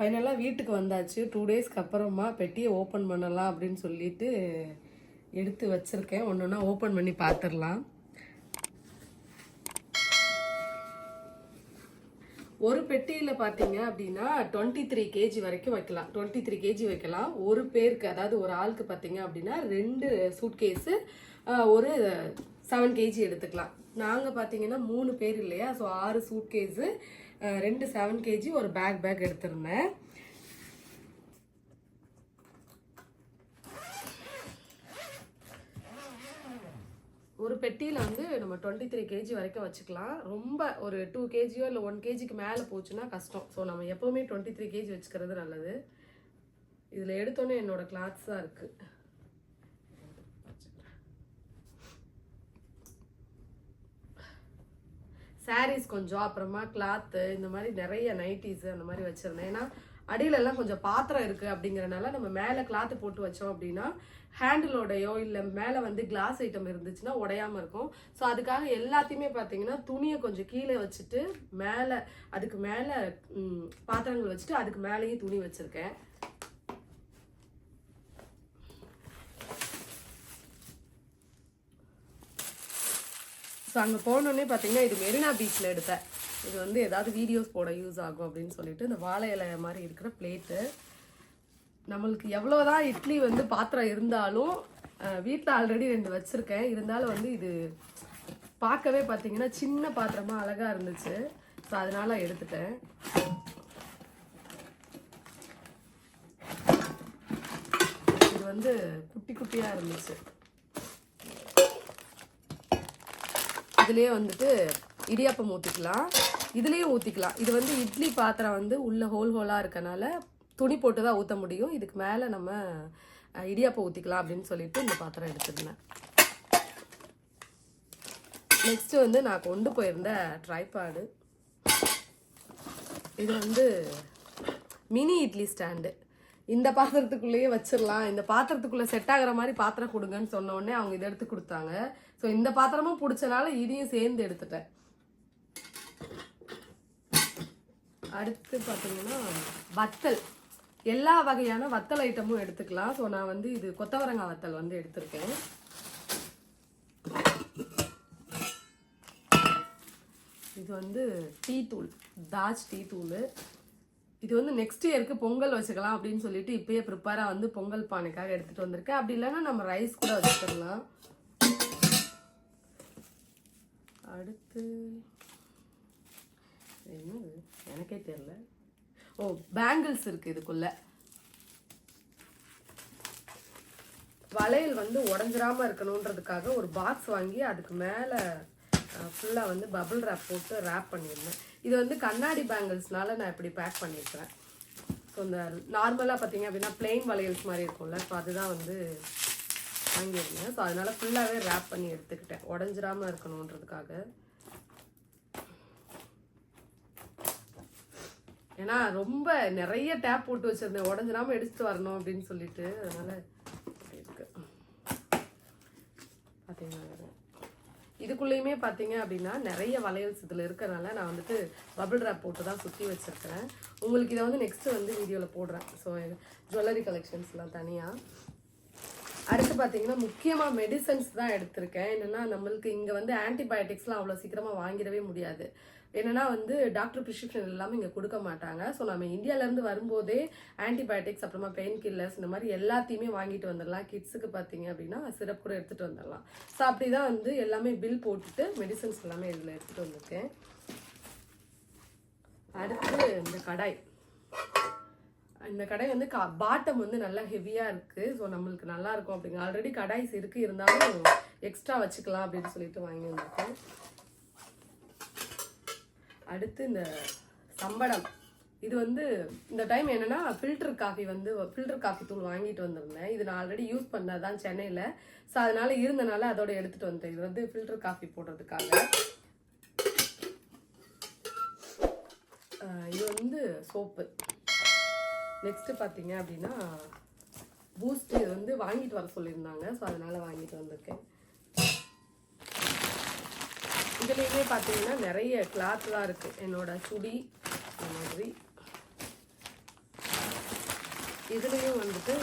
ஃபைனலாக வீட்டுக்கு வந்தாச்சு. டூ டேஸ்க்கு அப்புறமா பெட்டியை ஓப்பன் பண்ணலாம் அப்படின்னு சொல்லிட்டு எடுத்து வச்சுருக்கேன். ஒன்று ஒன்றா ஓப்பன் பண்ணி பார்த்துடலாம் ஒரு பெட்டியில் பார்த்தீங்க அப்படின்னா டுவெண்ட்டி த்ரீ கேஜி வரைக்கும் வைக்கலாம். டுவெண்ட்டி த்ரீ கேஜி வைக்கலாம். ஒரு பேருக்கு அதாவது ஒரு ஆளுக்கு பார்த்தீங்க அப்படின்னா ரெண்டு சூட்கேஸு ஒரு செவன் கேஜி எடுத்துக்கலாம். நாங்கள் பார்த்தீங்கன்னா மூணு பேர் இல்லையா? ஸோ ஆறு சூட்கேஸு ரெண்டு செவன் கேஜி ஒரு பேக் பேக் எடுத்திருந்தேன். ஒரு பெட்டியில் வந்து நம்ம டுவெண்ட்டி த்ரீ கேஜி வரைக்கும் வச்சுக்கலாம். ரொம்ப ஒரு டூ கேஜியோ இல்லை ஒன் கேஜிக்கு மேலே போச்சுன்னா கஷ்டம். ஸோ நம்ம எப்போவுமே டுவெண்ட்டி த்ரீ கேஜி வச்சுக்கிறது நல்லது. இதில் எடுத்தோன்னே என்னோட கிளாத்ஸாக இருக்குது சாரீஸ் கொஞ்சம் அப்புறமா கிளாத்து இந்த மாதிரி நிறைய நைட்டிஸ் அந்த மாதிரி வச்சுருந்தேன். ஏன்னா அடியிலெல்லாம் கொஞ்சம் பாத்திரம் இருக்குது அப்படிங்கிறனால நம்ம மேலே கிளாத்து போட்டு வச்சோம் அப்படின்னா ஹேண்டிலோடையோ இல்லை மேலே வந்து கிளாஸ் ஐட்டம் இருந்துச்சுன்னா உடையாம இருக்கும். ஸோ அதுக்காக எல்லாத்தையுமே பார்த்தீங்கன்னா துணியை கொஞ்சம் கீழே வச்சுட்டு மேலே அதுக்கு மேலே பாத்திரங்கள் வச்சுட்டு அதுக்கு மேலேயும் துணி வச்சுருக்கேன். ஸோ அங்கே போனோடனே பார்த்தீங்கன்னா இது மெரினா பீச்சில் எடுத்தேன் இது வந்து ஏதாவது வீடியோஸ் போட யூஸ் ஆகும் அப்படின்னு சொல்லிட்டு இந்த வாழை இலை மாதிரி இருக்கிற பிளேட்டு நம்மளுக்கு எவ்வளோதான் இட்லி வந்து பாத்திரம் இருந்தாலும் வீட்டில் ஆல்ரெடி ரெண்டு வச்சுருக்கேன். இருந்தாலும் வந்து இது பார்க்கவே பார்த்தீங்கன்னா சின்ன பாத்திரமா அழகாக இருந்துச்சு. ஸோ அதனால் எடுத்துட்டேன். இது வந்து குட்டி குட்டியாக இருந்துச்சு. இதுலேயே வந்துட்டு இடியாப்பம் ஊற்றிக்கலாம் இதுலேயும் ஊற்றிக்கலாம் இது வந்து இட்லி பாத்திரம் வந்து உள்ளே ஹோல் ஹோலாக இருக்கனால துணி போட்டு தான் ஊற்ற முடியும். இதுக்கு மேலே நம்ம இடியாப்பம் ஊற்றிக்கலாம் அப்படின்னு சொல்லிட்டு இந்த பாத்திரம் எடுத்துருந்தேன். நெக்ஸ்ட் வந்து நான் கொண்டு போயிருந்த ட்ரைபாடு இது வந்து மினி இட்லி ஸ்டாண்டு இந்த பாத்திரத்துக்குள்ளேயே வச்சிடலாம் இந்த பாத்திரத்துக்குள்ளே செட் ஆகுற மாதிரி பாத்திரம் கொடுங்கன்னு சொன்ன உடனே அவங்க இதை எடுத்து கொடுத்தாங்க. ஸோ இந்த பாத்திரமும் பிடிச்சனால இதையும் சேர்ந்து எடுத்துட்டேன். அடுத்து பார்த்தீங்கன்னா வத்தல். எல்லா வகையான வத்தல் ஐட்டமும் எடுத்துக்கலாம். ஸோ நான் வந்து இது கொத்தவரங்காய் வத்தல் வந்து எடுத்திருக்கேன். இது வந்து டீ தூள் தாஜ் டீ தூள் இது வந்து நெக்ஸ்ட் இயருக்கு பொங்கல் வச்சுக்கலாம் அப்படின்னு சொல்லிட்டு இப்பயே ப்ரிப்பேராக வந்து பொங்கல் பானைக்காக எடுத்துட்டு வந்திருக்கேன். அப்படி இல்லைன்னா நம்ம ரைஸ் கூட வச்சுக்கலாம். அடுத்து என்னது? எனக்கே தெரியல. ஓ பேங்கிள்ஸ் இருக்கு இதுக்குள்ள. வளையல் வந்து உடஞ்சிராம இருக்கணுன்றதுக்காக ஒரு பாக்ஸ் வாங்கி அதுக்கு மேலே ஃபுல்லாக வந்து பபுள் ரேப் போட்டு ரேப் பண்ணியிருந்தேன். இது வந்து கண்ணாடி பேங்கிள்ஸ்னால நான் இப்படி பேக் பண்ணியிருக்கிறேன். ஸோ இந்த நார்மலாக பார்த்தீங்க அப்படின்னா பிளெயின் வளையல்ஸ் மாதிரி இருக்கும்ல ஸோ அதுதான் வந்து வாங்கியிருந்தேன். ஸோ அதனால் ஃபுல்லாகவே ரேப் பண்ணி எடுத்துக்கிட்டேன். உடஞ்சிராமல் இருக்கணுன்றதுக்காக. ஏன்னா ரொம்ப நிறைய டேப் போட்டு வச்சிருந்தேன். உடஞ்சிராமல் எடுத்துட்டு வரணும் அப்படின்னு சொல்லிட்டு அதனால் இருக்குது இருக்கு. பார்த்தீங்கன்னா இதுக்குள்ளேயுமே பார்த்தீங்க அப்படின்னா நிறைய வளையல்ஸ் இதில் இருக்கிறனால நான் வந்துட்டு பபிள் ரேப் போட்டு தான் சுற்றி வச்சுருக்கிறேன். உங்களுக்கு இதை வந்து நெக்ஸ்ட்டு வந்து வீடியோவில் போடுறேன். ஸோ ஜுவல்லரி கலெக்ஷன்ஸ்லாம் தனியாக அடுத்து பார்த்தீங்கன்னா முக்கியமாக மெடிசன்ஸ் தான் எடுத்திருக்கேன். என்னென்னா நம்மளுக்கு இங்கே வந்து ஆன்டிபயோட்டிக்ஸ்லாம் அவ்வளோ சீக்கிரமாக வாங்கிடவே முடியாது. என்னன்னா வந்து டாக்டர் ப்ரிஸ்கிரிப்ஷன் எல்லாமே இங்கே கொடுக்க மாட்டாங்க. ஸோ நம்ம இந்தியாவிலேருந்து வரும்போதே ஆன்டிபயோட்டிக்ஸ் அப்புறமா பெயின் கில்லர்ஸ் இந்த மாதிரி எல்லாத்தையுமே வாங்கிட்டு வந்துடலாம். கிட்ஸுக்கு பார்த்தீங்க அப்படின்னா சிரப் கூட எடுத்துகிட்டு வந்துடலாம். ஸோ அப்படி தான் வந்து எல்லாமே பில் போட்டுட்டு மெடிசன்ஸ் எல்லாமே இதில் எடுத்துகிட்டு வந்திருக்கேன். அடுத்து இந்த கடாய். இந்த கடை வந்து பாட்டம் வந்து நல்லா ஹெவியாக இருக்குது ஸோ நம்மளுக்கு நல்லா இருக்கும் அப்படிங்க. ஆல்ரெடி கடாய்ஸ் இருக்குது இருந்தாலும் எக்ஸ்ட்ரா வச்சுக்கலாம் அப்படின்னு சொல்லிட்டு வாங்கி வந்திருக்கேன் அடுத்து இந்த சம்படம் இது வந்து இந்த டைம் என்னன்னா ஃபில்டர் காஃபி வந்து ஃபில்டர் காஃபி தூள் வாங்கிட்டு வந்திருந்தேன். இது நான் ஆல்ரெடி யூஸ் பண்ணதான் சென்னையில். ஸோ அதனால இருந்தனால அதோட எடுத்துட்டு வந்தேன். இது வந்து ஃபில்டர் காஃபி போடுறதுக்காக. இது வந்து சோப்பு நெக்ஸ்ட்டு பார்த்தீங்க அப்படின்னா பூஸ்ட் இது வந்து வாங்கிட்டு வர சொல்லியிருந்தாங்க. ஸோ அதனால வாங்கிட்டு வந்திருக்கேன். இதுலேயுமே பார்த்தீங்கன்னா நிறைய கிளாத்லாம் இருக்குது என்னோட சுடி இந்த மாதிரி. இதுலேயும் வந்துட்டு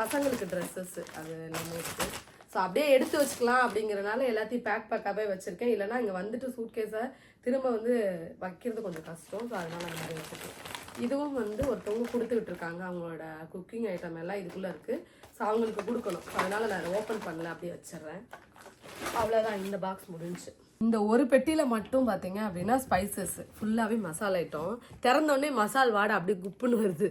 பசங்களுக்கு ட்ரெஸ்ஸஸ் அது எல்லாமே இருக்குது ஸோ அப்படியே எடுத்து வச்சுக்கலாம் அப்படிங்கிறனால எல்லாத்தையும் பேக் பேக்காகவே வச்சுருக்கேன். இல்லைன்னா இங்கே வந்துட்டு சூட்கேஸை திரும்ப வந்து வைக்கிறது கொஞ்சம் கஷ்டம். ஸோ அதனால் அந்த மாதிரி வச்சுருக்கேன் இதுவும் வந்து ஒருத்தவங்க கொடுத்துக்கிட்டு இருக்காங்க. அவங்களோட குக்கிங் ஐட்டம் எல்லாம் இதுக்குள்ளே இருக்குது ஸோ அவங்களுக்கு கொடுக்கணும். ஸோ நான் ஓப்பன் பண்ணல அப்படியே வச்சிடுறேன். அவ்வளோதான் இந்த பாக்ஸ் முடிஞ்சுச்சு இந்த ஒரு பெட்டியில் மட்டும் பார்த்தீங்க அப்படின்னா ஸ்பைசஸ் ஃபுல்லாகவே மசாலா ஐட்டம் திறந்தோடனே மசால் வாடை அப்படியே குப்புன்னு வருது.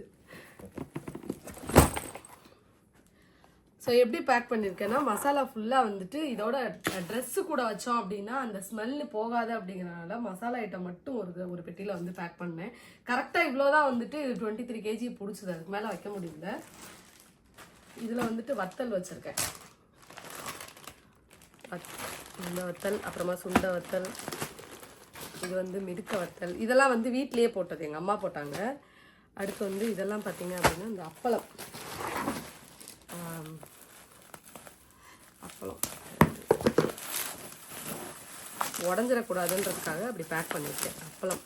ஸோ எப்படி பேக் பண்ணியிருக்கேன்னா மசாலா ஃபுல்லாக வந்துட்டு இதோட ட்ரெஸ்ஸு கூட வச்சோம் அப்படின்னா அந்த ஸ்மெல்லு போகாது அப்படிங்கிறனால மசாலா ஐட்டம் மட்டும் ஒரு ஒரு பெட்டியில் வந்து பேக் பண்ணேன். கரெக்டாக இவ்வளோ தான் வந்துட்டு டுவெண்ட்டி த்ரீ கேஜி பிடிச்சது. அதுக்கு மேலே வைக்க முடியல. இதில் வந்துட்டு வத்தல் வச்சுருக்கேன். வத்- இந்த வத்தல் அப்புறமா சுண்ட வத்தல் இது வந்து மிதுக்க வத்தல். இதெல்லாம் வந்து வீட்லேயே போட்டது எங்கள் அம்மா போட்டாங்க. அடுத்து வந்து இதெல்லாம் பார்த்தீங்க அப்படின்னா இந்த அப்பளம். அப்பளம். உடஞ்சிடக்கூடாதுன்றதுக்காக அப்படி பேக் பண்ணியிருக்கேன். அப்பளம்.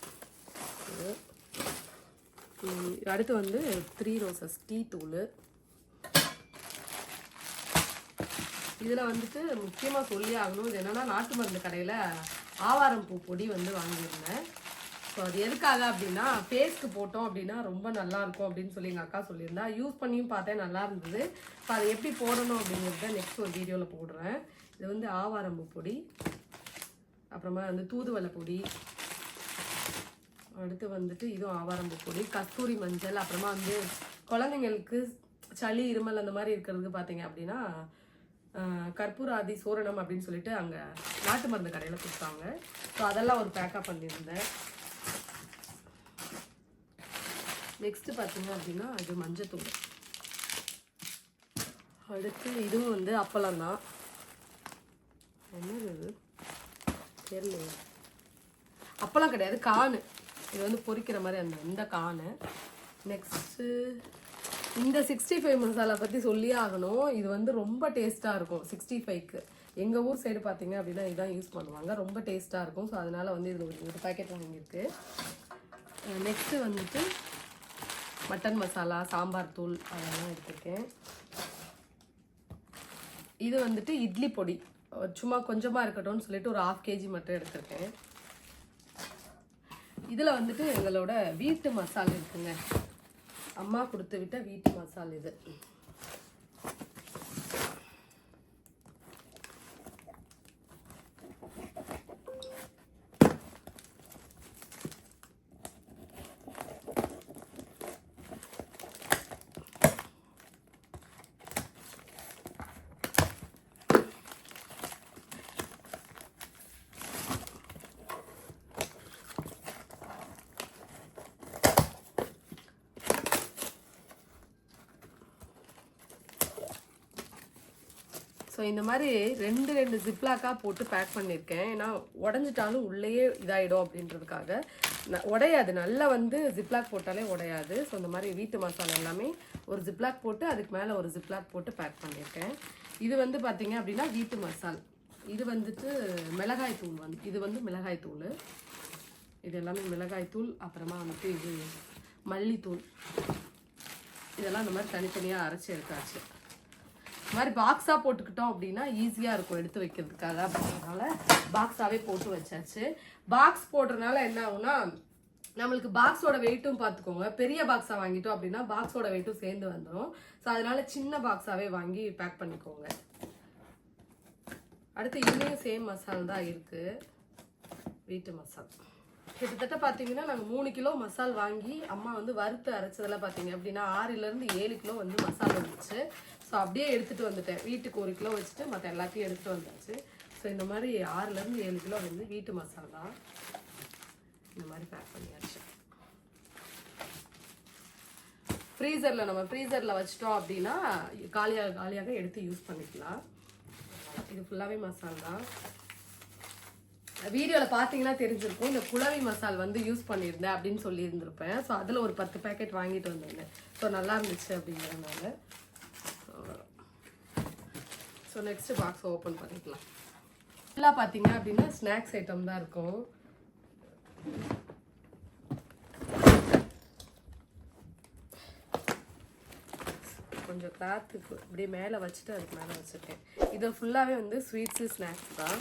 அடுத்து வந்து த்ரீ ரோசஸ் டீ தூள். இதில் வந்துட்டு முக்கியமாக சொல்லி ஆகணும் இது என்னன்னா நாட்டு மருந்து கடையில் ஆவாரம் பூ பொடி வந்து வாங்கியிருந்தேன். ஸோ அது எதுக்காக அப்படின்னா ஃபேஸ்க்கு போட்டோம் அப்படின்னா ரொம்ப நல்லா இருக்கும் அப்படின்னு சொல்லி எங்கள் அக்கா சொல்லியிருந்தா. யூஸ் பண்ணியும் பார்த்தேன் நல்லா இருந்தது. இப்போ அதை எப்படி போடணும் அப்படிங்கிறத நெக்ஸ்ட் ஒரு வீடியோவில் போடுறேன். இது வந்து ஆவாரம் பூ பொடி அப்புறமா வந்து தூதுவளை பொடி அடுத்து வந்துட்டு இதுவும் ஆவாரம்பூ பொடி கஸ்தூரி மஞ்சள் அப்புறமா வந்து குழந்தைங்களுக்கு சளி இருமல் அந்த மாதிரி இருக்கிறதுக்கு பார்த்தீங்க அப்படின்னா கற்பூராதி சோரணம் அப்படின்னு சொல்லிட்டு அங்கே நாட்டு மருந்து கடையில் கொடுத்தாங்க. ஸோ அதெல்லாம் ஒரு பேக்கப் பண்ணியிருந்தேன். நெக்ஸ்ட்டு பார்த்தீங்க அப்படின்னா இது மஞ்சத்தூள். அடுத்து இதுவும் வந்து அப்பளம் தான். என்னது இது? அப்பளம் கிடையாது காணு இது வந்து பொறிக்கிற மாதிரி அந்த இந்த காணு நெக்ஸ்ட்டு இந்த சிக்ஸ்டி ஃபைவ் மசாலா பற்றி சொல்லியே ஆகணும். இது வந்து ரொம்ப டேஸ்ட்டாக இருக்கும் சிக்ஸ்டி ஃபைவ்க்கு எங்கள் ஊர் சைடு பார்த்தீங்க அப்படின்னா இதுதான் யூஸ் பண்ணுவாங்க. ரொம்ப டேஸ்ட்டாக இருக்கும். ஸோ அதனால் வந்து இது ஒரு ஒரு பேக்கெட் வாங்கியிருக்கு. நெக்ஸ்ட்டு வந்துட்டு மட்டன் மசாலா சாம்பார் தூள் அதெல்லாம் எடுத்திருக்கேன். இது வந்துட்டு இட்லி பொடி. சும்மா கொஞ்சமாக இருக்கட்டும்னு சொல்லிட்டு ஒரு ஆஃப் கேஜி மட்டும் எடுத்திருக்கேன். இதில் வந்துட்டு எங்களோட வீட்டு மசாலா இருக்குங்க. அம்மா கொடுத்து விட்ட வீட்டு மசால் இது. ஸோ இந்த மாதிரி ரெண்டு ரெண்டு ஜிப்லாக்காக போட்டு பேக் பண்ணியிருக்கேன் ஏன்னா உடஞ்சிட்டாலும் உள்ளேயே இதாகிடும் அப்படின்றதுக்காக. ந- உடையாது. நல்லா வந்து ஜிப்லாக் போட்டாலே உடையாது. ஸோ இந்த மாதிரி வீட்டு மசாலா எல்லாமே ஒரு ஜிப்லாக் போட்டு அதுக்கு மேலே ஒரு ஜிப்லாக் போட்டு பேக் பண்ணியிருக்கேன் இது வந்து பார்த்திங்க அப்படின்னா வீட்டு மசால். இது வந்துட்டு மிளகாய் தூள் வந்து இது வந்து மிளகாய் தூள். இது எல்லாமே மிளகாய் தூள் அப்புறமா வந்துட்டு இது மல்லித்தூள். இதெல்லாம் இந்த மாதிரி தனித்தனியாக அரைச்சி எடுத்தாச்சு. இந்த மாதிரி பாக்ஸாக போட்டுக்கிட்டோம் அப்படின்னா ஈஸியாக இருக்கும் எடுத்து வைக்கிறதுக்காக அப்படின்றதுனால பாக்ஸாகவே போட்டு வச்சாச்சு. பாக்ஸ் போடுறதுனால என்ன ஆகும்னா நம்மளுக்கு பாக்ஸோட வெயிட்டும் பார்த்துக்கோங்க. பெரிய பாக்ஸாக வாங்கிட்டோம் அப்படின்னா பாக்ஸோட வெயிட்டும் சேர்ந்து வந்துடும் ஸோ அதனால சின்ன பாக்ஸாகவே வாங்கி பேக் பண்ணிக்கோங்க. அடுத்து இதுலேயும் சேம் மசால் தான் இருக்குது வீட்டு மசால். கிட்டத்தட்ட பார்த்தீங்கன்னா நாங்கள் மூணு கிலோ மசால் வாங்கி அம்மா வந்து வறுத்து அரைச்சதெல்லாம் பார்த்தீங்க அப்படின்னா ஆறுலேருந்து ஏழு கிலோ வந்து மசால் வந்துச்சு. ஸோ அப்படியே எடுத்துகிட்டு வந்துட்டேன். வீட்டுக்கு ஒரு கிலோ வச்சுட்டு மற்ற எல்லாத்தையும் எடுத்துகிட்டு வந்தாச்சு ஸோ இந்த மாதிரி ஆறுலேருந்து ஏழு கிலோ வந்து வீட்டு மசால் தான். இந்த மாதிரி பேக் பண்ணியாச்சு. ஃப்ரீசரில் நம்ம ஃப்ரீசரில் வச்சிட்டோம் அப்படின்னா காலியாக காலியாக எடுத்து யூஸ் பண்ணிக்கலாம். இது ஃபுல்லாகவே மசால் தான். வீடியோவில் பார்த்தீங்கன்னா தெரிஞ்சிருக்கும். இந்த குழவி மசால் வந்து யூஸ் பண்ணியிருந்தேன் அப்படின்னு சொல்லியிருந்திருப்பேன். ஸோ அதில் ஒரு பத்து பேக்கெட் வாங்கிட்டு வந்திருந்தேன் ஸோ நல்லா இருந்துச்சு அப்படிங்கிறதுனால. ஸோ நெக்ஸ்ட் பாக்ஸ் ஓப்பன் பண்ணிக்கலாம். ஃபுல்லாக பார்த்தீங்க அப்படின்னா ஸ்நாக்ஸ் ஐட்டம் தான் இருக்கும். கொஞ்சம் கிளாத்துக்கு அப்படியே மேலே வச்சுட்டு அதுக்கு மேலே வச்சுருக்கேன். இது ஃபுல்லாகவே வந்து ஸ்வீட்ஸு ஸ்நாக்ஸ் தான்.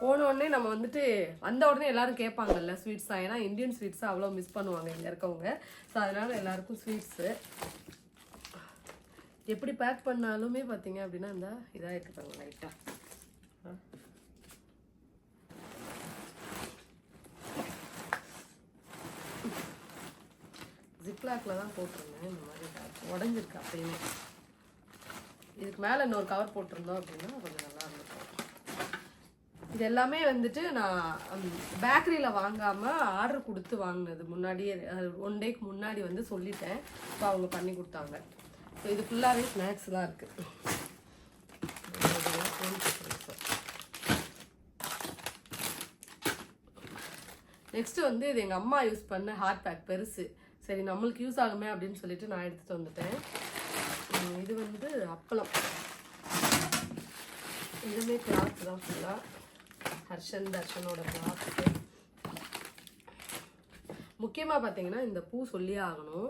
போன உடனே நம்ம வந்துட்டு வந்த உடனே எல்லாரும் கேட்பாங்கல்ல ஸ்வீட்ஸாக ஏன்னா இந்தியன் ஸ்வீட்ஸாக அவ்வளோ மிஸ் பண்ணுவாங்க இங்கே இருக்கவங்க. ஸோ அதனால் எல்லாருக்கும் ஸ்வீட்ஸு எப்படி பேக் பண்ணாலுமே பார்த்தீங்க அப்படின்னா இந்த இதாக இருக்குதாங்க லைட்டாக ஜிப்லாக்கில் தான் போட்டிருந்தேன் இந்த மாதிரி உடஞ்சிருக்கு அப்பயுமே. இதுக்கு மேலே இன்னொரு கவர் போட்டிருந்தோம் அப்படின்னா கொஞ்சம் நல்லா இது எல்லாமே வந்துட்டு நான் பேக்கரியில் வாங்காமல் ஆர்டர் கொடுத்து வாங்கினது முன்னாடியே ஒன் டேக்கு முன்னாடி வந்து சொல்லிட்டேன். ஸோ அவங்க பண்ணி கொடுத்தாங்க. ஸோ இது ஃபுல்லாகவே ஸ்நாக்ஸ்லாம் இருக்குது நெக்ஸ்ட் வந்து இது எங்கள் அம்மா யூஸ் பண்ண ஹார்ட் பேக் பெருசு. சரி நம்மளுக்கு யூஸ் ஆகுமே அப்படின்னு சொல்லிட்டு நான் எடுத்துகிட்டு வந்துட்டேன். இது வந்து அப்பளம். இதுவுமே கிளாத் தான் ஃபுல்லாக ஹர்ஷன் தர்ஷனோட கிளாத்து முக்கியமாக பார்த்தீங்கன்னா இந்த பூ சொல்லியே ஆகணும்.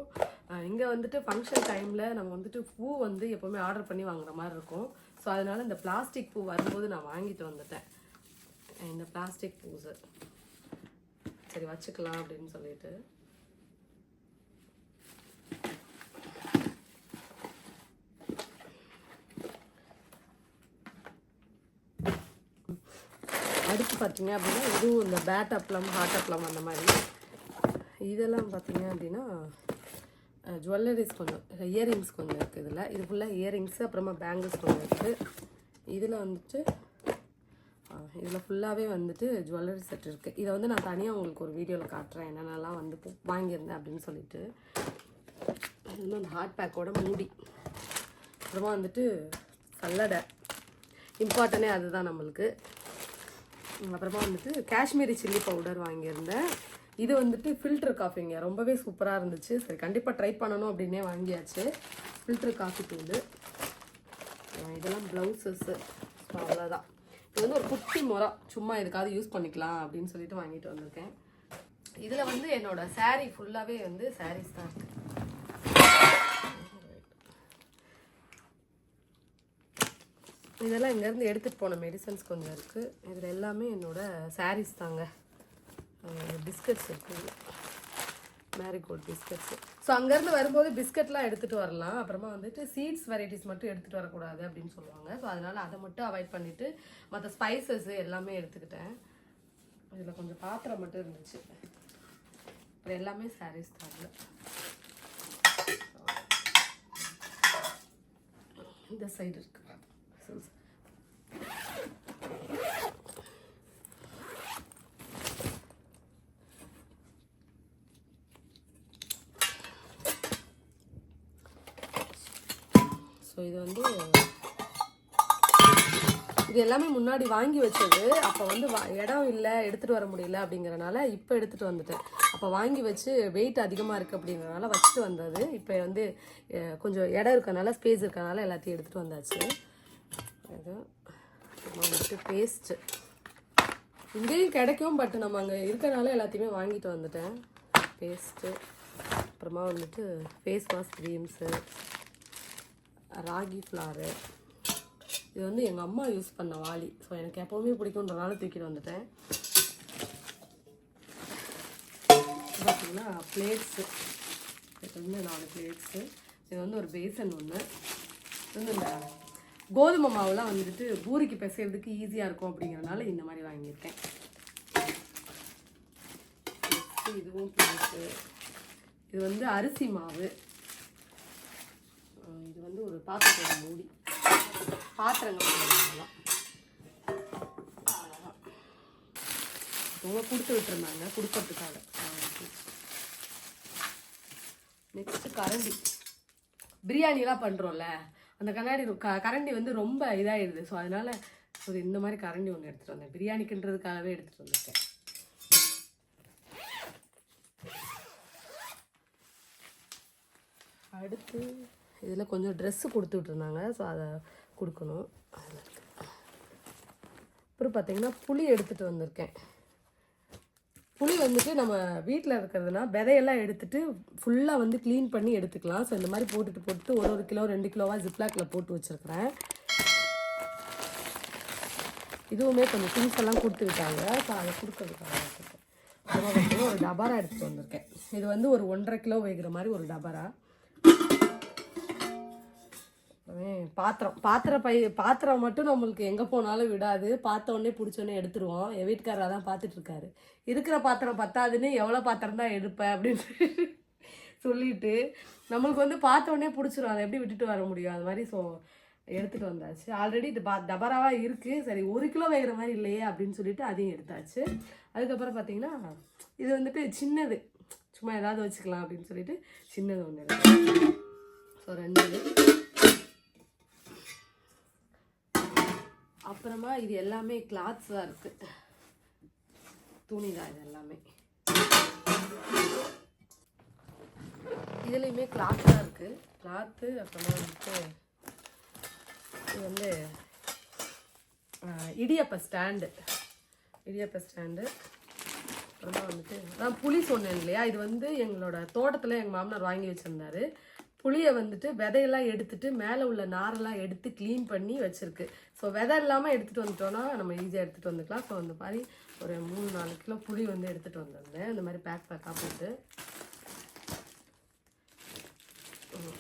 இங்கே வந்துட்டு ஃபங்க்ஷன் டைமில் நம்ம வந்துட்டு பூ வந்து எப்போவுமே ஆர்டர் பண்ணி வாங்குற மாதிரி இருக்கும். ஸோ அதனால் இந்த பிளாஸ்டிக் பூ வரும்போது நான் வாங்கிட்டு வந்துட்டேன். இந்த பிளாஸ்டிக் பூஸு சரி வச்சுக்கலாம் அப்படின்னு சொல்லிட்டு. அடுத்து பார்த்தீங்க அப்படின்னா இதுவும் இந்த பேட் அப்ளம் ஹாட் அப்ளம் அந்த மாதிரி. இதெல்லாம் பார்த்தீங்க அப்படின்னா ஜுவல்லரிஸ் கொஞ்சம் இயரிங்ஸ் கொஞ்சம் இருக்குது இதில். இது ஃபுல்லாக இயரிங்ஸு அப்புறமா பேங்கிள்ஸ் கொஞ்சம் இருக்குது இதில் வந்துட்டு இதில் ஃபுல்லாகவே வந்துட்டு ஜுவல்லரி செட் இருக்குது இதை வந்து நான் தனியாக உங்களுக்கு ஒரு வீடியோவில் காட்டுறேன். என்னென்னலாம் வந்து வாங்கியிருந்தேன் அப்படின்னு சொல்லிட்டு. இது வந்து அந்த ஹாட் பேக்கோட மூடி. அப்புறமா வந்துட்டு சல்லடை. இம்பார்ட்டனே அதுதான் நம்மளுக்கு. அப்புறமா வந்துட்டு காஷ்மீரி சில்லி பவுடர் வாங்கியிருந்தேன். இது வந்துட்டு ஃபில்டர் காஃபிங்க ரொம்பவே சூப்பராக இருந்துச்சு. சரி கண்டிப்பாக ட்ரை பண்ணணும் அப்படின்னே வாங்கியாச்சு. ஃபில்டர் காஃபி தூள். இதெல்லாம் ப்ளவுசஸ்ஸு ஸோ அவ்வளோதான் இது வந்து ஒரு குட்டி முறை. சும்மா இதுக்காவது யூஸ் பண்ணிக்கலாம் அப்படின்னு சொல்லிட்டு வாங்கிட்டு வந்திருக்கேன். இதில் வந்து என்னோடய சாரீ ஃபுல்லாகவே வந்து சாரீஸ் தான். இருக்குது இதெல்லாம் இங்கேருந்து எடுத்துகிட்டு போன மெடிசன்ஸ் கொஞ்சம் இருக்குது இதில் எல்லாமே என்னோட சாரீஸ் தாங்க. பிஸ்கட்ஸ் இருக்குது மேரிகோல்ட் பிஸ்கட்ஸ் ஸோ அங்கேருந்து வரும்போது பிஸ்கட்லாம் எடுத்துகிட்டு வரலாம். அப்புறமா வந்துட்டு சீட்ஸ் வெரைட்டிஸ் மட்டும் எடுத்துகிட்டு வரக்கூடாது அப்படின்னு சொல்லுவாங்க. ஸோ அதனால் அதை மட்டும் அவாய்ட் பண்ணிவிட்டு மற்ற ஸ்பைசஸ் எல்லாமே எடுத்துக்கிட்டேன். இதில் கொஞ்சம் பாத்திரம் மட்டும் இருந்துச்சு. அப்புறம் எல்லாமே சாரீஸ் தாங்க இந்த சைடு இருக்குது ஸோ இது வந்து இது எல்லாமே முன்னாடி வாங்கி வச்சது. அப்போ வந்து இடம் இல்லை எடுத்துகிட்டு வர முடியல அப்படிங்கிறனால இப்போ எடுத்துகிட்டு வந்துட்டேன். அப்போ வாங்கி வச்சு வெயிட் அதிகமாக இருக்குது அப்படிங்கிறனால வச்சுட்டு வந்தது. இப்போ வந்து கொஞ்சம் இடம் இருக்கனால ஸ்பேஸ் இருக்கனால எல்லாத்தையும் எடுத்துகிட்டு வந்தாச்சு. இது வந்துட்டு பேஸ்ட்டு இங்கேயும் கிடைக்கும் பட் நம்ம அங்கே இருக்கனால எல்லாத்தையுமே வாங்கிட்டு வந்துட்டேன். பேஸ்ட்டு அப்புறமா வந்துட்டு face wash creams ragi flour இது வந்து எங்கள் அம்மா யூஸ் பண்ண வாளி. ஸோ எனக்கு எப்போவுமே பிடிக்குன்றனால தூக்கிட்டு வந்துட்டேன். பார்த்தீங்கன்னா பிளேட்ஸு இது வந்து நாலு பிளேட்ஸு இது வந்து ஒரு பேசன் ஒன்று இது வந்து இந்த கோதுமை மாவுலாம் வந்துட்டு பூரிக்கு பிசைறதுக்கு ஈஸியாக இருக்கும் அப்படிங்கிறனால இந்த மாதிரி வாங்கியிருக்கேன். இதுவும் பிளேட்டு. இது வந்து அரிசி மாவு. இது வந்து ஒரு பாத்திரத்தோட மூடி. பாத்திரங்கள் வாங்கலாம். அவங்க கொடுத்து விட்டுருந்தாங்க கொடுக்கறதுக்காக. நெக்ஸ்ட்டு கரண்டி. பிரியாணிலாம் பண்ணுறோம்ல அந்த கண்ணாடி க- கரண்டி வந்து ரொம்ப இதாகிடுது ஸோ அதனால் ஒரு இந்த மாதிரி கரண்டி ஒன்று எடுத்துகிட்டு வந்தேன். பிரியாணிக்குன்றதுக்காகவே எடுத்துகிட்டு வந்திருக்கேன். அடுத்து இதில் கொஞ்சம் ட்ரெஸ்ஸு கொடுத்து விட்ருந்தாங்க ஸோ அதை கொடுக்கணும். அதில் அப்புறம் பார்த்தீங்கன்னா புளி எடுத்துகிட்டு வந்திருக்கேன். புளி வந்துட்டு நம்ம வீட்டில் இருக்கிறதுனா விதையெல்லாம் எடுத்துட்டு ஃபுல்லாக வந்து க்ளீன் பண்ணி எடுத்துக்கலாம். ஸோ இந்த மாதிரி போட்டுட்டு போட்டுட்டு ஒரு ஒரு கிலோ ரெண்டு கிலோவாக ஜிப்லாக்கில் போட்டு வச்சுருக்கிறேன். இதுவுமே கொஞ்சம் திங்ஸ் எல்லாம் கொடுத்துருக்காங்க ஸோ அதை கொடுக்கறதுக்காக வந்து ஒரு டபாரா எடுத்துகிட்டு வந்திருக்கேன். இது வந்து ஒரு ஒன்றரை கிலோ வைக்கிற மாதிரி ஒரு டபாரா. பாத்திரம் பாத்திர பை பாத்திரம் மட்டும் நம்மளுக்கு எங்கே போனாலும் விடாது. பார்த்த உடனே பிடிச்ச எடுத்துருவோம். என் வீட்டுக்காரர் தான் பார்த்துட்டு இருக்காரு இருக்கிற பாத்திரம் பத்தாதுன்னு எவ்வளோ பாத்திரம் தான் எடுப்பேன் அப்படின்னு சொல்லிட்டு நம்மளுக்கு வந்து பார்த்த உடனே பிடிச்சிரும். அதை எப்படி விட்டுட்டு வர முடியும்? அது மாதிரி ஸோ எடுத்துகிட்டு வந்தாச்சு. ஆல்ரெடி இது பா டபராவாக இருக்குது சரி ஒரு கிலோ வைக்கிற மாதிரி இல்லையே அப்படின்னு சொல்லிட்டு அதையும் எடுத்தாச்சு. அதுக்கப்புறம் பார்த்தீங்கன்னா இது வந்துட்டு சின்னது. சும்மா ஏதாவது வச்சுக்கலாம் அப்படின்னு சொல்லிட்டு சின்னது ஒன்று இருக்கு ஸோ ரெண்டு இது. அப்புறமா இது எல்லாமே கிளாத்ஸ் தான் துணி தான் இது எல்லாமே. இதுலேயுமே கிளாத் தான் இருக்குது கிளாத்து அப்புறமா வந்துட்டு இது வந்து இடியப்ப ஸ்டாண்டு இடியப்ப ஸ்டாண்டு அப்புறமா வந்துட்டு நான் புளி சொன்னேன் இல்லையா? இது வந்து எங்களோட தோட்டத்தில் எங்கள் மாமனார் வாங்கி வச்சுருந்தாரு. புளியை வந்துட்டு விதையெல்லாம் எடுத்துட்டு மேலே உள்ள நாரெல்லாம் எடுத்து க்ளீன் பண்ணி வச்சுருக்கு. ஸோ விதை இல்லாமல் எடுத்துகிட்டு வந்துட்டோம்னா நம்ம ஈஸியாக எடுத்துகிட்டு வந்துக்கலாம். ஸோ அந்த மாதிரி ஒரு மூணு நாலு கிலோ புளி வந்து எடுத்துகிட்டு வந்திருந்தேன். இந்த மாதிரி பேக் பேக்காக போட்டு.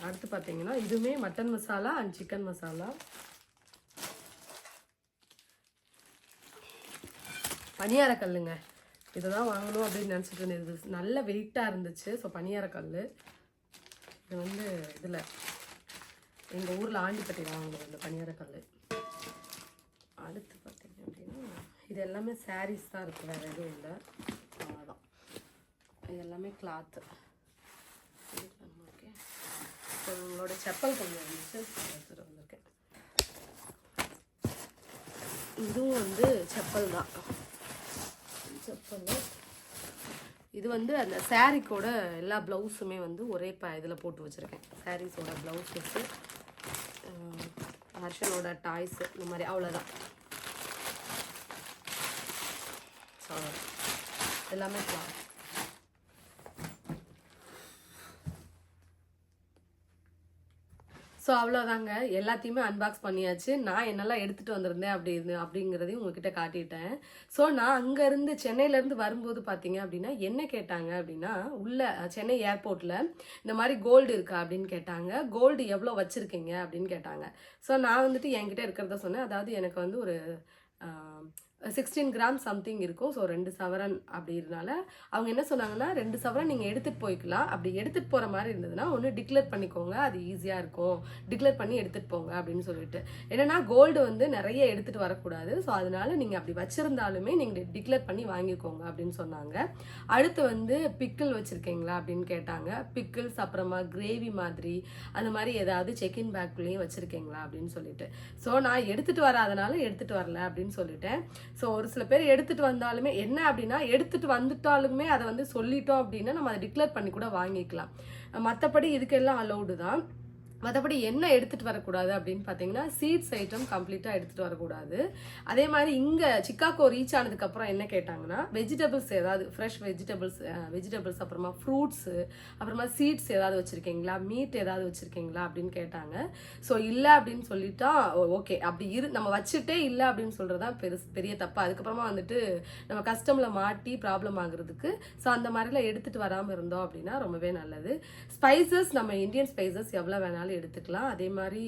அடுத்து பார்த்தீங்கன்னா இதுவுமே mutton masala and chicken masala பனியாரக்கல்லுங்க. இதை தான் வாங்கணும் அப்படின்னு நினச்சிட்டு இருந்தேன். இது நல்ல வெயிட்டாக இருந்துச்சு. ஸோ பனியாரக்கல் இது வந்து இதில். எங்கள் ஊரில் ஆண்டிப்பட்டியில் வாங்கினது இந்த பணியாரக்கல் அடுத்து பார்த்தீங்க அப்படின்னா இது எல்லாமே சாரீஸ் தான் இருக்குது வேறு எதுவும் இல்லை. அவ்வளோதான் இது எல்லாமே கிளாத்து ஓகே ஸோ உங்களோட செப்பல் கொஞ்சம் இருந்துச்சு எடுத்துகிட்டு வந்திருக்கேன். இதுவும் வந்து செப்பல் தான். செப்பல். இது வந்து அந்த சாரீக்கோட எல்லா ப்ளவுஸுமே வந்து ஒரே ப இதில் போட்டு வச்சுருக்கேன். சாரீஸோட வச்சு ஹர்ஷனோட டாய்ஸு இந்த மாதிரி அவ்வளோதான் ஸோ எல்லாமே ஸோ அவ்வளோதாங்க எல்லாத்தையுமே அன்பாக்ஸ் பண்ணியாச்சு. நான் என்னெல்லாம் எடுத்துகிட்டு வந்திருந்தேன் அப்படி அப்படிங்கிறதையும் உங்ககிட்ட காட்டிட்டேன். ஸோ நான் அங்கேருந்து சென்னையிலேருந்து வரும்போது பார்த்தீங்க அப்படின்னா என்ன கேட்டாங்க அப்படின்னா உள்ள சென்னை ஏர்போர்ட்டில் இந்த மாதிரி கோல்டு இருக்கா அப்படின்னு கேட்டாங்க. கோல்டு எவ்வளோ வச்சுருக்கீங்க அப்படின்னு கேட்டாங்க. ஸோ நான் வந்துட்டு என்கிட்ட இருக்கிறத சொன்னேன். அதாவது எனக்கு வந்து ஒரு சிக்ஸ்டீன் கிராம் சம்திங் இருக்கும். ஸோ ரெண்டு சவரன் அப்படின்றனால அவங்க என்ன சொன்னாங்கன்னா ரெண்டு சவரன் நீங்கள் எடுத்துகிட்டு போய்க்கலாம். அப்படி எடுத்துகிட்டு போகிற மாதிரி இருந்ததுன்னா ஒன்று டிக்ளேர் பண்ணிக்கோங்க. அது ஈஸியாக இருக்கும். டிக்ளேர் பண்ணி எடுத்துகிட்டு போங்க அப்படின்னு சொல்லிட்டு. என்னன்னா கோல்டு வந்து நிறைய எடுத்துகிட்டு வரக்கூடாது. ஸோ அதனால நீங்கள் அப்படி வச்சுருந்தாலுமே நீங்கள் டிக்ளேர் பண்ணி வாங்கிக்கோங்க அப்படின்னு சொன்னாங்க. அடுத்து வந்து பிக்கிள் வச்சுருக்கீங்களா அப்படின்னு கேட்டாங்க. பிக்கிள்ஸ் அப்புறமா கிரேவி மாதிரி அந்த மாதிரி ஏதாவது செக்இன் பேக்குள்ளேயும் வச்சுருக்கீங்களா அப்படின்னு சொல்லிட்டு. ஸோ நான் எடுத்துகிட்டு வராதனால எடுத்துகிட்டு வரல அப்படின்னு சொல்லிட்டேன். ஸோ ஒரு சில பேர் எடுத்துகிட்டு வந்தாலுமே என்ன அப்படின்னா எடுத்துகிட்டு வந்துட்டாலுமே அதை வந்து சொல்லிட்டோம் அப்படின்னா நம்ம அதை டிக்ளேர் பண்ணி கூட வாங்கிக்கலாம். மற்றபடி இதுக்கெல்லாம் அலௌடு தான். மற்றபடி என்ன எடுத்துகிட்டு வரக்கூடாது அப்படின்னு பார்த்தீங்கன்னா சீட்ஸ் ஐட்டம் கம்ப்ளீட்டாக எடுத்துகிட்டு வரக்கூடாது. அதே மாதிரி இங்கே சிக்காகோ ரீச் ஆனதுக்கப்புறம் என்ன கேட்டாங்கன்னா வெஜிடபிள்ஸ் ஏதாவது ஃப்ரெஷ் வெஜிடபிள்ஸ் வெஜிடபிள்ஸ் அப்புறமா ஃப்ரூட்ஸு அப்புறமா சீட்ஸ் ஏதாவது வச்சுருக்கீங்களா? மீட் ஏதாவது வச்சுருக்கீங்களா? அப்படின்னு கேட்டாங்க. ஸோ இல்லை அப்படின்னு சொல்லிட்டா ஓகே அப்படி இரு நம்ம வச்சுட்டே இல்லை அப்படின்னு சொல்கிறது தான் பெருசு பெரிய தப்பு. அதுக்கப்புறமா வந்துட்டு நம்ம கஸ்டமில் மாட்டி ப்ராப்ளம் ஆகுறதுக்கு ஸோ அந்த மாதிரிலாம் எடுத்துகிட்டு வராமல் இருந்தோம் அப்படின்னா ரொம்பவே நல்லது. ஸ்பைசஸ் நம்ம இந்தியன் ஸ்பைசஸ் எவ்வளோ வேணாலும் எடுத்துக்கலாம். அதே மாதிரி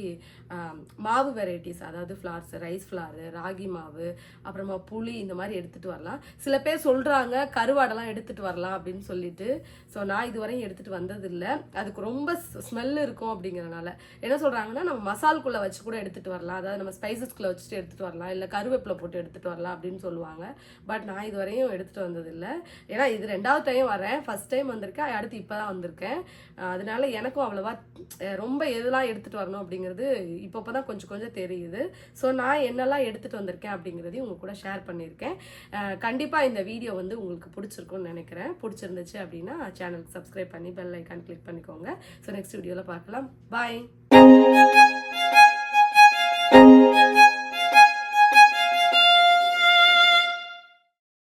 மாவு வெரைட்டிஸ் அதாவது ஃப்ளார்ஸ் ரைஸ் ஃப்ளாரு ராகி மாவு அப்புறமா புளி இந்த மாதிரி எடுத்துகிட்டு வரலாம். சில பேர் சொல்கிறாங்க கருவாடெல்லாம் எடுத்துகிட்டு வரலாம் அப்படின்னு சொல்லிட்டு. ஸோ நான் இதுவரையும் எடுத்துகிட்டு வந்ததில்லை. அதுக்கு ரொம்ப ஸ்மெல் இருக்கும் அப்படிங்கிறனால. என்ன சொல்கிறாங்கன்னா நம்ம மசால்குள்ளே வச்சு கூட எடுத்துகிட்டு வரலாம். அதாவது நம்ம ஸ்பைசஸ்குள்ளே வச்சுட்டு எடுத்துகிட்டு வரலாம். இல்லை கருவேப்பிலை போட்டு எடுத்துகிட்டு வரலாம் அப்படின்னு சொல்லுவாங்க. பட் நான் இதுவரையும் எடுத்துகிட்டு வந்ததில்லை. ஏன்னா இது ரெண்டாவது டைம் வரேன். ஃபர்ஸ்ட் டைம் வந்திருக்கேன். அடுத்து இப்போ தான் வந்திருக்கேன் அதனால எனக்கும் அவ்வளோவா ரொம்ப எதெல்லாம் எடுத்துகிட்டு வரணும் அப்படிங்கிறது இப்போ தான் கொஞ்சம் கொஞ்சம் தெரியுது. ஸோ நான் என்னெல்லாம் எடுத்துகிட்டு வந்திருக்கேன் அப்படிங்கிறதையும் உங்கள் கூட ஷேர் பண்ணியிருக்கேன். கண்டிப்பாக இந்த வீடியோ வந்து உங்களுக்கு பிடிச்சிருக்கும்னு நினைக்கிறேன். பிடிச்சிருந்துச்சு அப்படின்னா சேனலுக்கு சப்ஸ்கிரைப் பண்ணி பெல் ஐக்கான் கிளிக் பண்ணிக்கோங்க. ஸோ நெக்ஸ்ட் வீடியோவில் பார்க்கலாம். பாய்